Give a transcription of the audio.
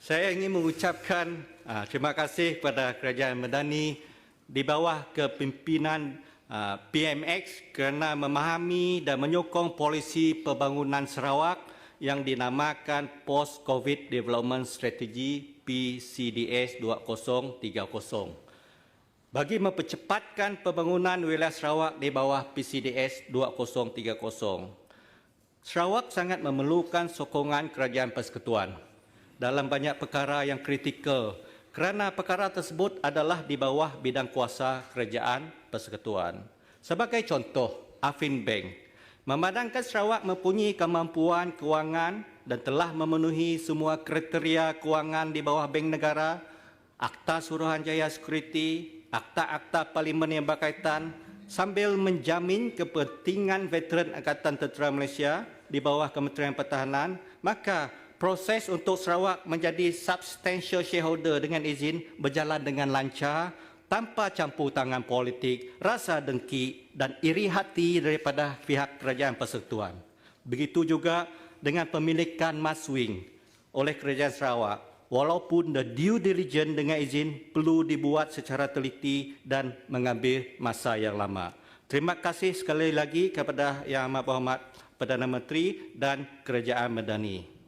Saya ingin mengucapkan uh, terima kasih kepada Kerajaan Medani di bawah kepimpinan uh, PMX kerana memahami dan menyokong polisi pembangunan Sarawak yang dinamakan Post COVID Development Strategy PCDS 2030 bagi mempercepatkan pembangunan wilayah Sarawak di bawah PCDS 2030. Sarawak sangat memerlukan sokongan kerajaan persekutuan dalam banyak perkara yang kritikal kerana perkara tersebut adalah di bawah bidang kuasa kerajaan persekutuan. Sebagai contoh, Afin Bank memandangkan Sarawak mempunyai kemampuan kewangan dan telah memenuhi semua kriteria kewangan di bawah Bank Negara, Akta Suruhanjaya Security, akta-akta parlimen yang berkaitan sambil menjamin kepentingan veteran Angkatan Tentera Malaysia di bawah Kementerian Pertahanan, maka proses untuk Sarawak menjadi substantial shareholder dengan izin berjalan dengan lancar tanpa campur tangan politik, rasa dengki dan iri hati daripada pihak kerajaan persekutuan. Begitu juga dengan pemilikan Maswing oleh kerajaan Sarawak walaupun the due diligence dengan izin perlu dibuat secara teliti dan mengambil masa yang lama. Terima kasih sekali lagi kepada Yang Amat Berhormat Perdana Menteri dan Kerajaan Medani.